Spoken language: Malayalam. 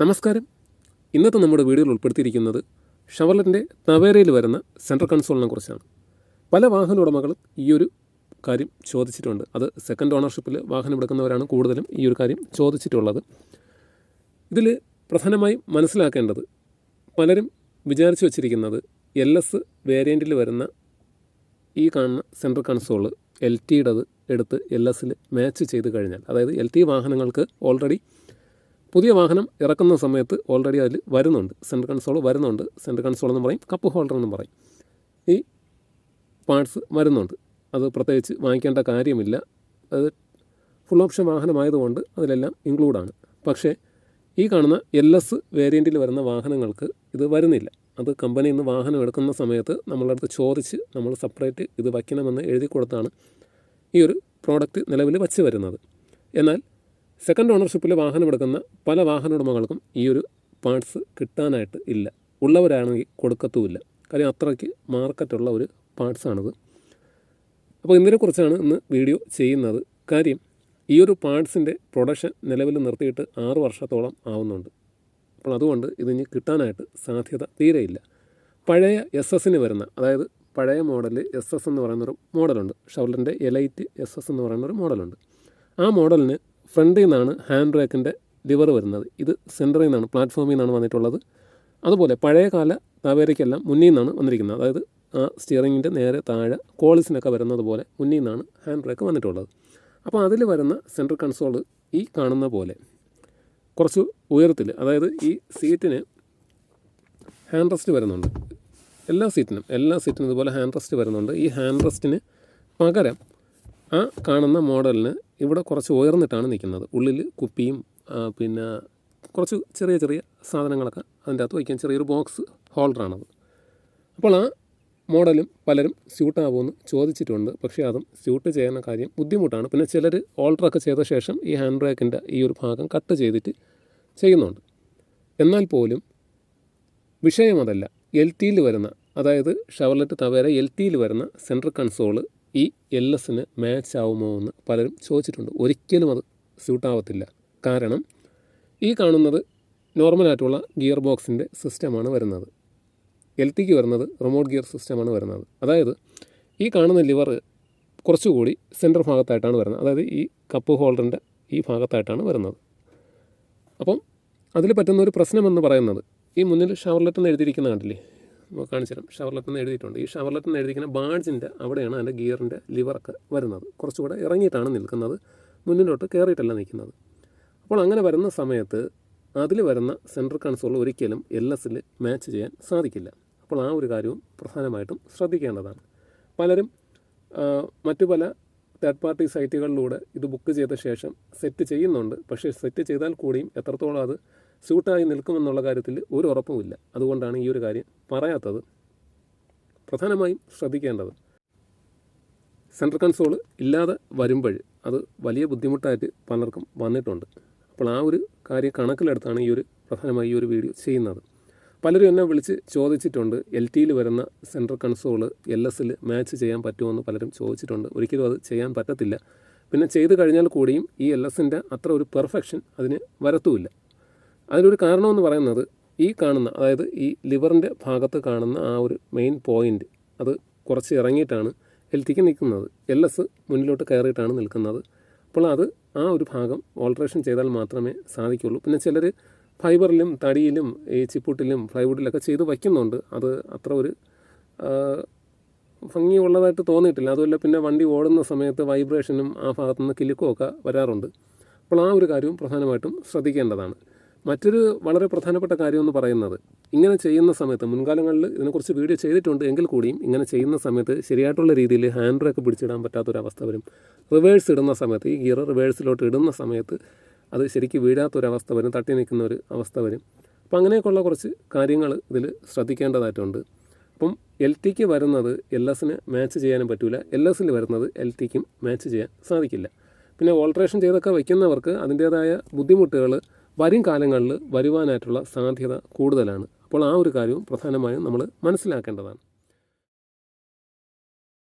നമസ്കാരം. ഇന്നത്തെ നമ്മുടെ വീഡിയോയിൽ ഉൾപ്പെടുത്തിയിരിക്കുന്നത് ഷവർലറ്റിന്റെ തവേരയിൽ വരുന്ന സെൻട്രൽ കൺസോളിനെ കുറിച്ചാണ്. പല വാഹന ഉടമകളും ഈ ഒരു കാര്യം ചോദിച്ചിട്ടുണ്ട്. അത് സെക്കൻഡ് ഓണർഷിപ്പിൽ വാഹനം എടുക്കുന്നവരാണ് കൂടുതലും ഈ ഒരു കാര്യം ചോദിച്ചിട്ടുള്ളത്. ഇതിൽ പ്രധാനമായും മനസ്സിലാക്കേണ്ടത് പലരും വിചാരിച്ചു വച്ചിരിക്കുന്നത് എൽ എസ് വേരിയന്റിൽ വരുന്ന ഈ കാണുന്ന സെൻട്രൽ കൺസോൾ എൽ ടിയുടേത് എടുത്ത് എൽ എസിൽ മാച്ച് ചെയ്ത് കഴിഞ്ഞാൽ അതായത് എൽ ടി വാഹനങ്ങൾക്ക് ഓൾറെഡി പുതിയ വാഹനം ഇറക്കുന്ന സമയത്ത് ഓൾറെഡി അതിൽ വരുന്നുണ്ട്. സെൻട്രൽ കൺസോൾ വരുന്നുണ്ട്. സെൻട്രൽ കൺസോൾ എന്ന് പറയും. കപ്പ് ഹോൾഡർ എന്ന് പറയും. ഈ പാർട്സ് വരുന്നുണ്ട്. അത് പ്രത്യേകിച്ച് വാങ്ങിക്കേണ്ട കാര്യമില്ല. അത് ഫുൾ ഓപ്ഷൻ വാഹനമായതുകൊണ്ട് അതിലെല്ലാം ഇൻക്ലൂഡാണ് പക്ഷേ ഈ കാണുന്ന എൽ എസ് വേരിയന്റിൽ വരുന്ന വാഹനങ്ങൾക്ക് ഇത് വരുന്നില്ല. അത് കമ്പനിയിൽ നിന്ന് വാഹനം എടുക്കുന്ന സമയത്ത് നമ്മളുടെ അടുത്ത് ചോദിച്ച് നമ്മൾ സെപ്പറേറ്റ് ഇത് വയ്ക്കണമെന്ന് എഴുതി കൊടുത്താണ് ഈ ഒരു പ്രോഡക്റ്റ് നിലവിൽ വച്ച് വരുന്നത്. എന്നാൽ സെക്കൻഡ് ഓണർഷിപ്പിൽ വാഹനം എടുക്കുന്ന പല വാഹന ഉടമകൾക്കും ഈ ഒരു പാർട്സ് കിട്ടാനായിട്ട് ഇല്ല. ഉള്ളവരാണെങ്കിൽ കൊടുക്കത്തുമില്ല. കാര്യം അത്രയ്ക്ക് മാർക്കറ്റുള്ള ഒരു പാർട്സാണിത് അപ്പോൾ ഇതിനെക്കുറിച്ചാണ് ഇന്ന് വീഡിയോ ചെയ്യുന്നത്. കാര്യം ഈ ഒരു പാർട്സിന്റെ പ്രൊഡക്ഷൻ നിലവിൽ നിർത്തിയിട്ട് ആറു വർഷത്തോളം ആവുന്നുണ്ട്. അപ്പോൾ അതുകൊണ്ട് ഇതിന് കിട്ടാനായിട്ട് സാധ്യത തീരെയില്ല. പഴയ എസ് എസിന് വരുന്ന അതായത് പഴയ മോഡൽ എസ് എസ് എന്ന് പറയുന്നൊരു മോഡലുണ്ട് ഷവലിന്റെ എലൈറ്റ് എസ് എസ് എന്ന് പറയുന്നൊരു മോഡലുണ്ട് ആ മോഡലിന് ഫ്രണ്ടിൽ നിന്നാണ് ഹാൻഡ് ബ്രേക്കിന്റെ ലിവർ വരുന്നത്. ഇത് സെന്ററിൽ നിന്നാണ് പ്ലാറ്റ്ഫോമിൽ നിന്നാണ് വന്നിട്ടുള്ളത്. അതുപോലെ പഴയകാല തവേരയ്ക്കെല്ലാം മുന്നിൽ നിന്നാണ് വന്നിരിക്കുന്നത്. അതായത് ആ സ്റ്റിയറിങ്ങിന്റെ നേരെ താഴെ കോളിസിനൊക്കെ വരുന്നത് പോലെ മുന്നിൽ നിന്നാണ് ഹാൻഡ് ബ്രേക്ക് വന്നിട്ടുള്ളത്. അപ്പോൾ അതിൽ വരുന്ന സെൻട്രൽ കൺസോൾ ഈ കാണുന്ന പോലെ കുറച്ച് ഉയരത്തിൽ അതായത് ഈ സീറ്റിന് ഹാൻഡ് റെസ്റ്റ് വരുന്നുണ്ട്. എല്ലാ സീറ്റിനും എല്ലാ സീറ്റിനും ഇതുപോലെ ഹാൻഡ് റെസ്റ്റ് വരുന്നുണ്ട്. ഈ ഹാൻഡ് റെസ്റ്റിന് പകരം ആ കാണുന്ന മോഡലിന് ഇവിടെ കുറച്ച് ഉയർന്നിട്ടാണ് നിൽക്കുന്നത്. ഉള്ളിൽ കുപ്പിയും പിന്നെ കുറച്ച് ചെറിയ ചെറിയ സാധനങ്ങളൊക്കെ അതിന്റെ അകത്ത് വയ്ക്കാൻ ചെറിയൊരു ബോക്സ് ഹോൾഡറാണത്. അപ്പോൾ ആ മോഡലും പലരും സ്യൂട്ടാവുമെന്ന് ചോദിച്ചിട്ടുണ്ട്. പക്ഷേ അതും സ്യൂട്ട് ചെയ്യുന്ന കാര്യം ബുദ്ധിമുട്ടാണ്. പിന്നെ ചിലർ ഓൾട്ടറൊക്കെ ചെയ്ത ശേഷം ഈ ഹാൻഡ് ബ്രേക്കിന്റെ ഈ ഒരു ഭാഗം കട്ട് ചെയ്തിട്ട് ചെയ്യുന്നുണ്ട്. എന്നാൽ പോലും വിഷയം അതല്ല എൽ ടിയിൽ വരുന്ന അതായത് ഷവർലറ്റ് തവേര എൽ ടിയിൽ വരുന്ന സെൻട്രൽ കൺസോൾ ഈ എൽ എസിന് മാച്ച് ആവുമോ എന്ന് പലരും ചോദിച്ചിട്ടുണ്ട്. ഒരിക്കലും അത് സ്യൂട്ടാവത്തില്ല. കാരണം ഈ കാണുന്നത് നോർമലായിട്ടുള്ള ഗിയർ ബോക്സിന്റെ സിസ്റ്റമാണ് വരുന്നത്. എൽ ടിക്ക് വരുന്നത് റിമോട്ട് ഗിയർ സിസ്റ്റമാണ് വരുന്നത്. അതായത് ഈ കാണുന്ന ലിവർ കുറച്ചുകൂടി സെന്റർ ഭാഗത്തായിട്ടാണ് വരുന്നത്. അതായത് ഈ കപ്പ് ഹോൾഡറിന്റെ ഈ ഭാഗത്തായിട്ടാണ് വരുന്നത്. അപ്പം അതിൽ പറ്റുന്ന ഒരു പ്രശ്നമെന്ന് പറയുന്നത് ഈ മുന്നിൽ ഷവർലെറ്റ് എന്ന് എഴുതിയിരിക്കുന്ന കണ്ടില്ലേ? കാണിച്ചു തരാം എഴുതിയിട്ടുണ്ട്. ഈ എന്ന് എഴുതിക്കുന്ന ബാഡ്ജിന്റെ അവിടെയാണ് അതിന്റെ ഗിയറിന്റെ ലിവറൊക്കെ വരുന്നത്. കുറച്ചുകൂടെ ഇറങ്ങിയിട്ടാണ് നിൽക്കുന്നത്. മുന്നിലോട്ട് കയറിയിട്ടല്ല നിൽക്കുന്നത്. അപ്പോൾ അങ്ങനെ വരുന്ന സമയത്ത് അതിൽ വരുന്ന സെൻട്രൽ കൺസോൾ ഒരിക്കലും എൽ എസിൽ മാച്ച് ചെയ്യാൻ സാധിക്കില്ല. അപ്പോൾ ആ ഒരു കാര്യവും പ്രധാനമായിട്ടും ശ്രദ്ധിക്കേണ്ടതാണ്. പലരും മറ്റു പല തേർഡ് പാർട്ടി സൈറ്റുകളിലൂടെ ഇത് ബുക്ക് ചെയ്ത ശേഷം സെറ്റ് ചെയ്യുന്നുണ്ട്. പക്ഷേ സെറ്റ് ചെയ്താൽ കൂടിയും എത്രത്തോളം അത് സ്യൂട്ടായി നിൽക്കുമെന്നുള്ള കാര്യത്തിൽ ഒരു ഉറപ്പുമില്ല. അതുകൊണ്ടാണ് ഈ ഒരു കാര്യം പറയാത്തത്. പ്രധാനമായും ശ്രദ്ധിക്കേണ്ടത് സെൻട്രൽ കൺസോൾ ഇല്ലാതെ വരുമ്പോൾ അത് വലിയ ബുദ്ധിമുട്ടായിട്ട് പലർക്കും വന്നിട്ടുണ്ട്. അപ്പോൾ ആ ഒരു കാര്യം കണക്കിലെടുത്താണ് ഈ ഒരു പ്രധാനമായി ഈ ഒരു വീഡിയോ ചെയ്യുന്നത്. പലരും എന്നെ വിളിച്ച് ചോദിച്ചിട്ടുണ്ട് എൽ ടിയിൽ വരുന്ന സെൻട്രൽ കൺസോൾ എൽ എസിൽ മാച്ച് ചെയ്യാൻ പറ്റുമോ പലരും ചോദിച്ചിട്ടുണ്ട്. ഒരിക്കലും അത് ചെയ്യാൻ പറ്റത്തില്ല. പിന്നെ ചെയ്ത് കഴിഞ്ഞാൽ കൂടിയും ഈ എൽ എസിന്റെ അത്ര ഒരു പെർഫെക്ഷൻ അതിന് വരത്തുമില്ല. അതിനൊരു കാരണമെന്ന് പറയുന്നത് ഈ കാണുന്ന അതായത് ഈ ലിവറിന്റെ ഭാഗത്ത് കാണുന്ന ആ ഒരു മെയിൻ പോയിന്റ് അത് കുറച്ച് ഇറങ്ങിയിട്ടാണ് എൽ ടിക്ക് നിൽക്കുന്നത്. എൽ എസ് മുന്നിലോട്ട് കയറിയിട്ടാണ് നിൽക്കുന്നത്. അപ്പോൾ അത് ആ ഒരു ഭാഗം ഓൾട്രേഷൻ ചെയ്താൽ മാത്രമേ സാധിക്കുള്ളൂ. പിന്നെ ചിലർ ഫൈബറിലും തടിയിലും ഈ ചിപ്പുട്ടിലും ഫ്ലൈവുഡിലൊക്കെ ചെയ്ത് വയ്ക്കുന്നുണ്ട്. അത് അത്ര ഒരു ഭംഗിയുള്ളതായിട്ട് തോന്നിയിട്ടില്ല. അതുമല്ല പിന്നെ വണ്ടി ഓടുന്ന സമയത്ത് വൈബ്രേഷനും ആ ഭാഗത്തുനിന്ന് കിലുക്കുമൊക്കെ വരാറുണ്ട്. അപ്പോൾ ആ ഒരു കാര്യവും പ്രധാനമായിട്ടും ശ്രദ്ധിക്കേണ്ടതാണ്. മറ്റൊരു വളരെ പ്രധാനപ്പെട്ട കാര്യം എന്ന് പറയുന്നത് ഇങ്ങനെ ചെയ്യുന്ന സമയത്ത് മുൻകാലങ്ങളിൽ ഇതിനെക്കുറിച്ച് വീഡിയോ ചെയ്തിട്ടുണ്ട് എങ്കിൽ കൂടിയും ഇങ്ങനെ ചെയ്യുന്ന സമയത്ത് ശരിയായിട്ടുള്ള രീതിയിൽ ഹാൻഡ് ബ്രേക്ക് പിടിച്ചിടാൻ പറ്റാത്തൊരവസ്ഥ വരും. റിവേഴ്സ് ഇടുന്ന സമയത്ത് ഈ ഗിയർ റിവേഴ്സിലോട്ട് ഇടുന്ന സമയത്ത് അത് ശരിക്കും വീഴാത്തൊരവസ്ഥ വരും തട്ടി നിൽക്കുന്ന ഒരു അവസ്ഥ വരും. അപ്പോൾ അങ്ങനെയൊക്കെയുള്ള കുറച്ച് കാര്യങ്ങൾ ഇതിൽ ശ്രദ്ധിക്കേണ്ടതായിട്ടുണ്ട്. അപ്പം എൽ ടിക്ക് വരുന്നത് എൽ എസിന് മാച്ച് ചെയ്യാനും പറ്റില്ല എൽ എസിൽ വരുന്നത് എൽ ടിക്കും മാച്ച് ചെയ്യാൻ സാധിക്കില്ല. പിന്നെ ഓൾട്രേഷൻ ചെയ്തൊക്കെ വയ്ക്കുന്നവർക്ക് അതിന്റേതായ ബുദ്ധിമുട്ടുകൾ വരും കാലങ്ങളിൽ വരുവാനായിട്ടുള്ള സാധ്യത കൂടുതലാണ്. അപ്പോൾ ആ ഒരു കാര്യവും പ്രധാനമായും നമ്മൾ മനസ്സിലാക്കേണ്ടതാണ്.